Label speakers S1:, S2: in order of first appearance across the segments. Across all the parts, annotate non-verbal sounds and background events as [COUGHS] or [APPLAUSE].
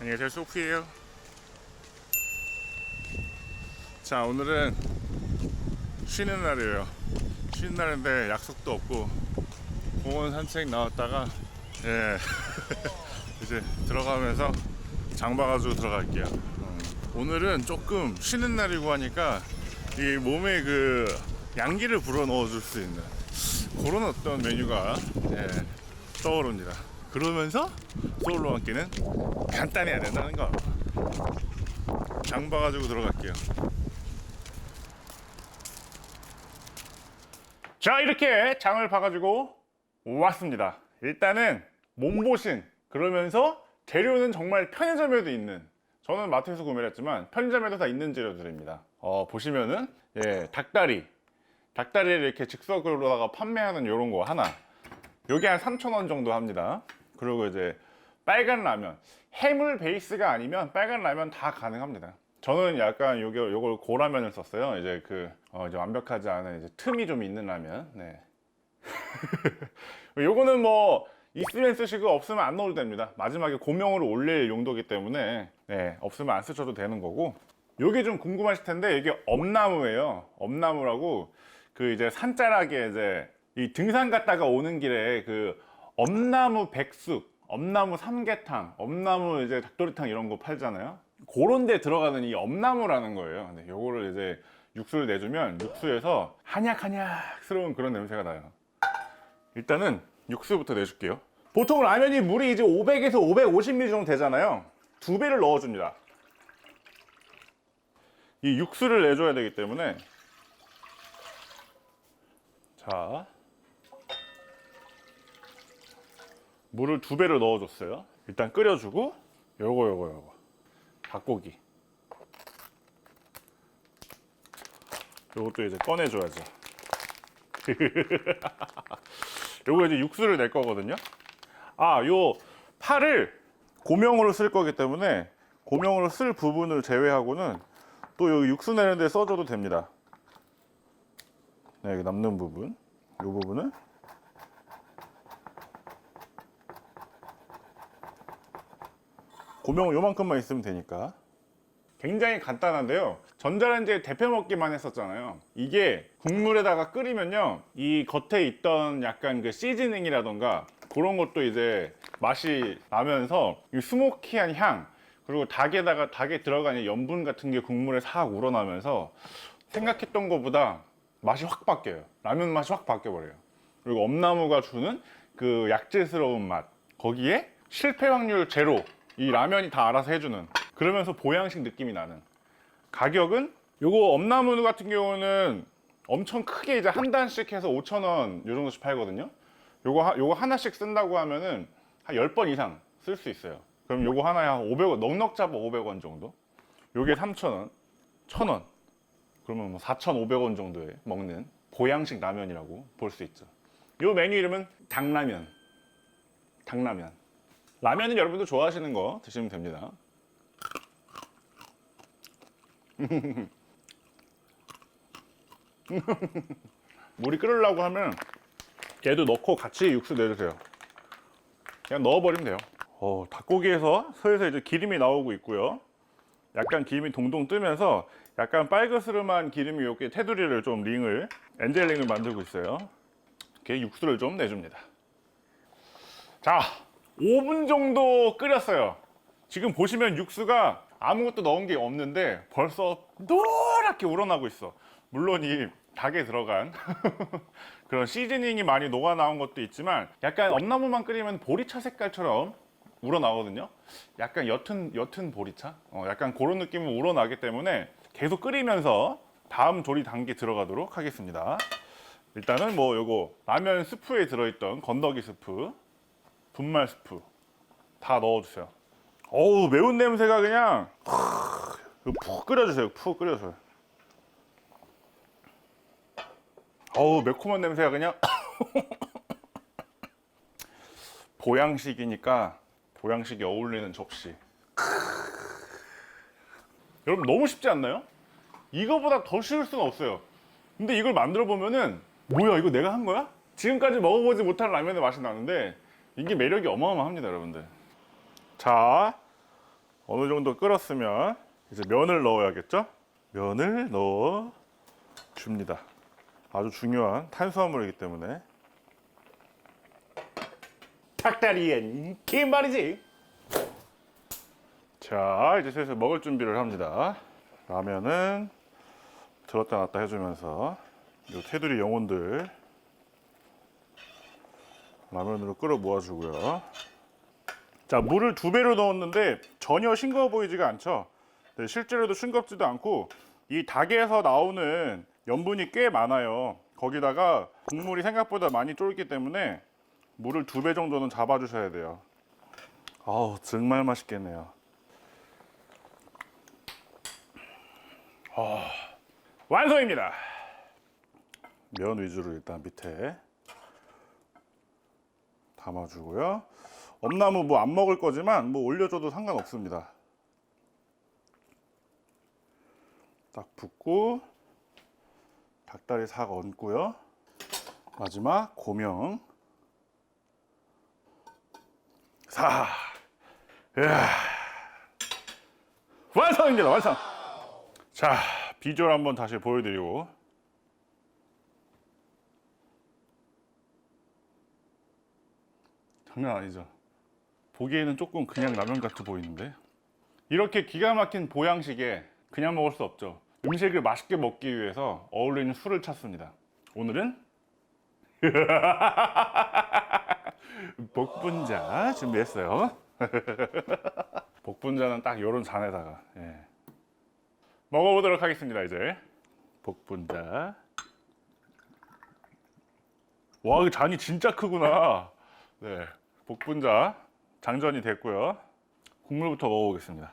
S1: 안녕하세요 소프예요. 자 오늘은 쉬는 날이에요. 쉬는 날인데 약속도 없고 공원 산책 나왔다가 예 [LAUGHS] 이제 들어가면서 장 봐가지고 들어갈게요. 음, 오늘은 조금 쉬는 날이고 하니까 이 몸에 그 양기를 불어 넣어줄 수 있는 그런 어떤 메뉴가 예, 떠오릅니다 그러면서 소울로 함께는 간단해야 된다는 거. 장 봐가지고 들어갈게요. 자, 이렇게 장을 봐가지고 왔습니다. 일단은 몸보신, 그러면서 재료는 정말 편의점에도 있는, 저는 마트에서 구매를 했지만 편의점에도 다 있는 재료들입니다. 어, 보시면은, 예, 닭다리. 닭다리를 이렇게 즉석으로다가 판매하는 요런 거 하나. 요게 한 3,000원 정도 합니다. 그리고 이제 빨간 라면 해물 베이스가 아니면 빨간 라면 다 가능합니다. 저는 약간 요게 요걸 고라면을 썼어요. 이제 그 어, 이제 완벽하지 않은 이제 틈이 좀 있는 라면. 네. [LAUGHS] 요거는 뭐 있으면 쓰시고 없으면 안 넣어도 됩니다. 마지막에 고명으로 올릴 용도기 때문에 네, 없으면 안 쓰셔도 되는 거고. 요게 좀 궁금하실 텐데 이게 엄나무예요. 엄나무라고 그 이제 산자락에 이제 이 등산 갔다가 오는 길에 그 엄나무 백숙, 엄나무 삼계탕, 엄나무 이제 닭도리탕 이런 거 팔잖아요. 그런 데 들어가는 이 엄나무라는 거예요. 근데 요거를 이제 육수를 내주면 육수에서 한약한약스러운 그런 냄새가 나요. 일단은 육수부터 내줄게요. 보통 라면이 물이 이제 500에서 550ml 정도 되잖아요. 두 배를 넣어줍니다. 이 육수를 내줘야 되기 때문에 자 물을 두 배를 넣어줬어요. 일단 끓여주고 요거 요거 요거 닭고기 요것도 이제 꺼내줘야죠. [LAUGHS] 요거 이제 육수를 낼 거거든요. 아, 요 파를 고명으로 쓸 거기 때문에 고명으로 쓸 부분을 제외하고는 또 여기 육수 내는 데 써줘도 됩니다. 네, 여기 남는 부분, 요 부분을 고명은 요만큼만 있으면 되니까. 굉장히 간단한데요. 전자레인지에 데펴 먹기만 했었잖아요. 이게 국물에다가 끓이면요 이 겉에 있던 약간 그 시즈닝이라던가 그런 것도 이제 맛이 나면서 이 스모키한 향 그리고 닭에다가 닭에 들어가는 염분 같은 게 국물에 싹 우러나면서 생각했던 것보다 맛이 확 바뀌어요. 라면 맛이 확 바뀌어버려요. 그리고 엄나무가 주는 그 약재스러운 맛 거기에 실패 확률 제로 이 라면이 다 알아서 해주는 그러면서 보양식 느낌이 나는. 가격은 요거 엄나무 같은 경우는 엄청 크게 이제 한 단씩 해서 5,000원 요 정도씩 팔거든요. 요거, 하- 요거 하나씩 쓴다고 하면은 한 10번 이상 쓸 수 있어요. 그럼 요거 하나에 한 500원 넉넉 잡아 500원 정도? 요게 3,000원 1,000원. 그러면 뭐 4,500원 정도에 먹는 보양식 라면이라고 볼 수 있죠. 요 메뉴 이름은 닭라면. 닭라면 라면은 여러분들 좋아하시는 거 드시면 됩니다. [LAUGHS] 물이 끓으려고 하면 얘도 넣고 같이 육수 내주세요. 그냥 넣어버리면 돼요. 어, 닭고기에서 슬슬 이제 기름이 나오고 있고요. 약간 기름이 동동 뜨면서 약간 빨그스름한 기름이 이렇게 테두리를 좀 링을 엔젤링을 만들고 있어요. 이렇게 육수를 좀 내줍니다. 자, 5분 정도 끓였어요. 지금 보시면 육수가 아무것도 넣은 게 없는데 벌써 노랗게 우러나고 있어. 물론 이 닭에 들어간 [LAUGHS] 그런 시즈닝이 많이 녹아 나온 것도 있지만 약간 엄나무만 끓이면 보리차 색깔처럼 우러나거든요. 약간 옅은 옅은 보리차, 어, 약간 그런 느낌으로 우러나기 때문에 계속 끓이면서 다음 조리 단계 들어가도록 하겠습니다. 일단은 뭐 요거 라면 스프에 들어있던 건더기 스프 분말 스프 다 넣어주세요. 어우 매운 냄새가 그냥 이거 푹 끓여주세요. 푹 끓여줘요. 어우 매콤한 냄새가 그냥 [COUGHS] 보양식이니까 보양식이 어울리는 접시. 여러분 너무 쉽지 않나요? 이거보다 더 쉬울 수는 없어요. 근데 이걸 만들어 보면은 뭐야 이거 내가 한 거야? 지금까지 먹어보지 못한 라면의 맛이 나는데 이게 매력이 어마어마합니다 여러분들 자 어느 정도 끓었으면 이제 면을 넣어야겠죠? 면을 넣어 줍니다. 아주 중요한 탄수화물이기 때문에 닭다리의 인기 말이지. 자, 이제 슬슬 먹을 준비를 합니다. 라면은 들었다 놨다 해주면서 이 테두리 영혼들 라면으로 끌어 모아주고요. 자, 물을 두 배로 넣었는데 전혀 싱거워 보이지가 않죠. 네, 실제로도 싱겁지도 않고 이 닭에서 나오는 염분이 꽤 많아요. 거기다가 국물이 생각보다 많이 쫄기 때문에 물을 두 배 정도는 잡아주셔야 돼요. 아우 정말 맛있겠네요. 아, 완성입니다. 면 위주로 일단 밑에 담아주고요. 엄나무 뭐 안 먹을 거지만 뭐 올려줘도 상관없습니다. 딱 붓고 닭다리 싹 얹고요. 마지막 고명 사. 이야. 완성입니다. 완성. 자, 비주얼 한번 다시 보여드리고 장난 아니죠. 보기에는 조금 그냥 라면 같아 보이는데 이렇게 기가 막힌 보양식에 그냥 먹을 수 없죠. 음식을 맛있게 먹기 위해서 어울리는 술을 찾습니다. 오늘은 [LAUGHS] 복분자 준비했어요. [LAUGHS] 복분자는 딱 요런 잔에다가 예. 먹어보도록 하겠습니다. 이제 복분자. 와, 이 잔이 진짜 크구나. 네, 복분자 장전이 됐고요. 국물부터 먹어보겠습니다.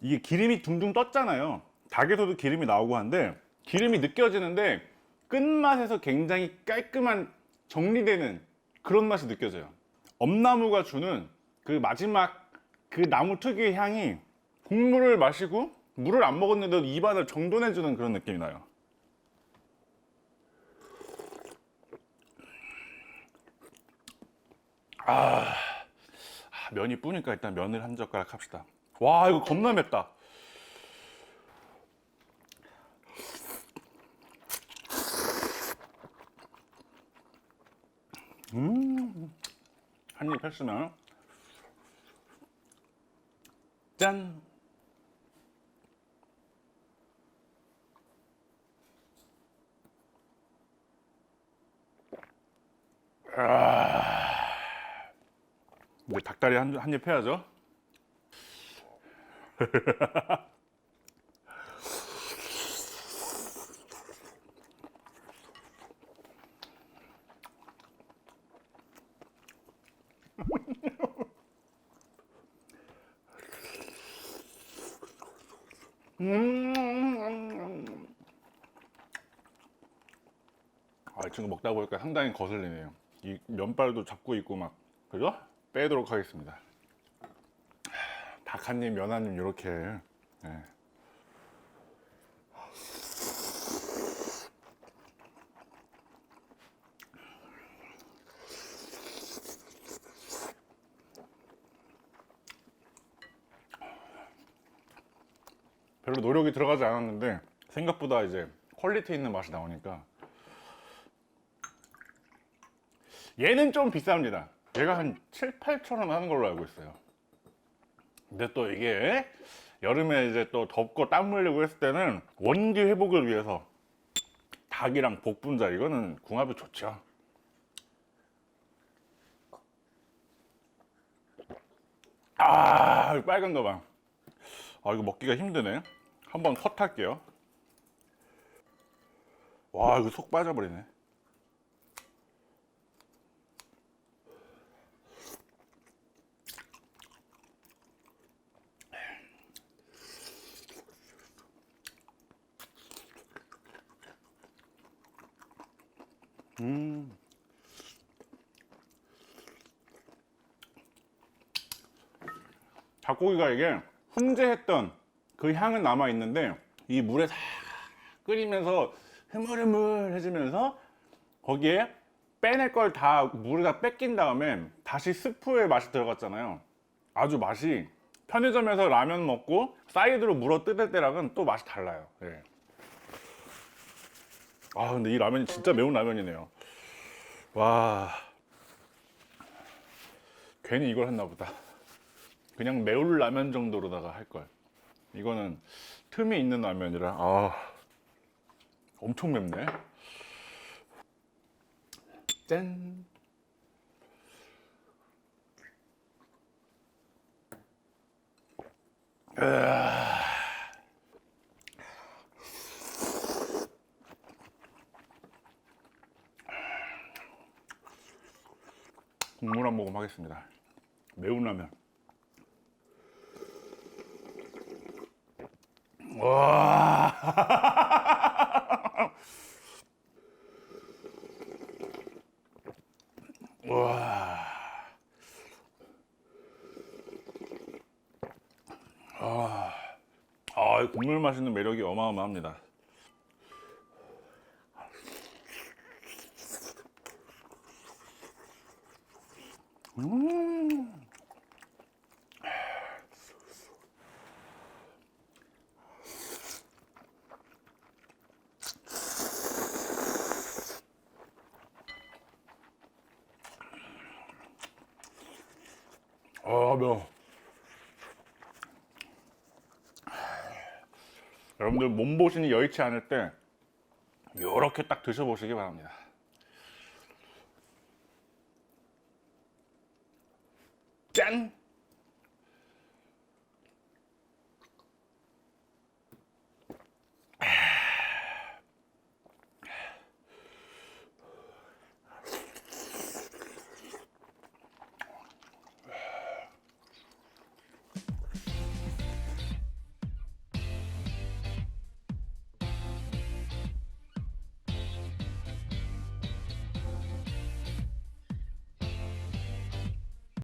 S1: 이게 기름이 둥둥 떴잖아요. 닭에서도 기름이 나오고 한데 기름이 느껴지는데 끝맛에서 굉장히 깔끔한 정리되는 그런 맛이 느껴져요. 엄나무가 주는 그 마지막 그 나무 특유의 향이 국물을 마시고 물을 안 먹었는데도 입안을 정돈해주는 그런 느낌이 나요. 아, 아, 면이 뿌니까 일단 면을 한 젓가락 합시다. 와, 이거 겁나 맵다. 음, 한 입 했으면 짠. 이제 닭다리 한, 한 입 해야죠. 음. 아, 이 친구 먹다 보니까 상당히 거슬리네요. 이 면발도 잡고 있고 막 그죠? 빼도록 하겠습니다. 닭한 입, 면한입 이렇게. 네. 별로 노력이 들어가지 않았는데 생각보다 이제 퀄리티 있는 맛이 나오니까 얘는 좀 비쌉니다. 얘가 한 7, 8천 원 하는 걸로 알고 있어요. 근데 또 이게 여름에 이제 또 덥고 땀 흘리고 했을 때는 원기 회복을 위해서 닭이랑 복분자 이거는 궁합이 좋죠. 아, 이 빨간 거 봐. 아, 이거 먹기가 힘드네. 한번 컷할게요. 와, 이거 속 빠져버리네. 닭고기가 이게 훈제했던 그 향은 남아 있는데 이 물에 싹 끓이면서 흐물흐물해지면서 거기에 빼낼 걸 다 물에다 뺏긴 다음에 다시 스프의 맛이 들어갔잖아요. 아주 맛이 편의점에서 라면 먹고 사이드로 물어 뜯을 때랑은 또 맛이 달라요. 예. 아 근데 이 라면이 진짜 매운 라면이네요. 와 괜히 이걸 했나 보다. 그냥 매울 라면 정도로다가 할 걸. 이거는 틈이 있는 라면이라 아 엄청 맵네. 짠. 국물 한 모금 하겠습니다. 매운 라면. 와. [LAUGHS] 와. 아, 아, 이 국물 마시는 매력이 어마어마합니다. 아, 매워. 여러분들 몸보신이 여의치 않을 때 이렇게 딱 드셔보시기 바랍니다.